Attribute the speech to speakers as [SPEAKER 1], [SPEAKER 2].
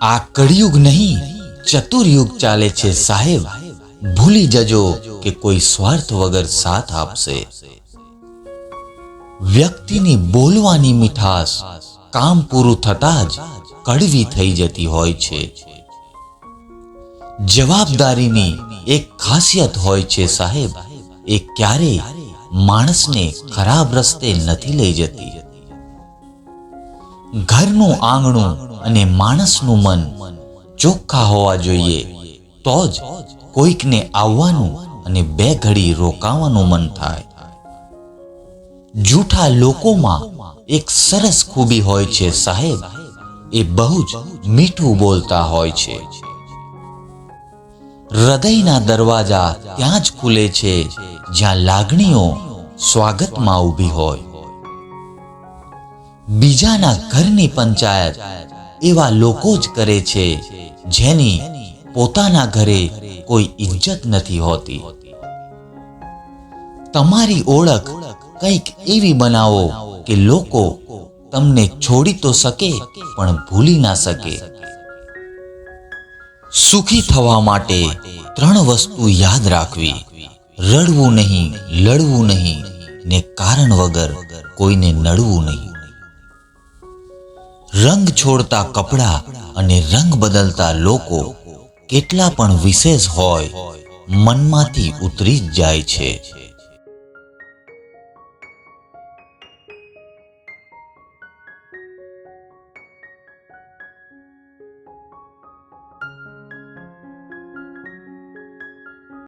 [SPEAKER 1] આ કળિયુગ નહીં, ચતુર્યુગ ચાલે છે સાહેબ. ભૂલી જજો કે કોઈ સ્વાર્થ વગર સાથ આપશે. વ્યક્તિની બોલવાની મીઠાશ કામ પૂરું થતા જ કડવી થઈ જતી હોય છે. જવાબદારીની એક ખાસિયત હોય છે સાહેબ, એ ક્યારેય માણસને ખરાબ રસ્તે નથી લઈ જતી. ઘરનું આંગણું અને માણસનું મન ચોખ્ખા હોવા જોઈએ, તો જ કોઈકને આવવાનું અને બે ઘડી રોકાવાનું મન થાય. જૂઠા લોકોમાં એક સરસ ખૂબી હોય છે સાહેબ, એ બહુ જ મીઠું બોલતા હોય છે. હૃદયના દરવાજા ત્યાં જ ખુલે છે, જ્યાં લાગણીઓ સ્વાગતમાં ઊભી હોય. બીજાના ઘરની પંચાયત એવા લોકો જ કરે છે, જેની પોતાના ઘરે કોઈ ઇજ્જત નથી હોતી. તમારી ઓળખ કંઈક એવી બનાવો કે લોકો તમને છોડી તો શકે, પણ ભૂલી ના શકે. સુખી થવા માટે ત્રણ વસ્તુ યાદ રાખવી. રડવું નહીં, લડવું નહીં, ને કારણ વગર કોઈને નડવું નહીં. રંગ છોડતા કપડા અને રંગ બદલતા લોકો કેટલા પણ વિશેષ હોય, મનમાંથી ઉતરી જ જાય છે.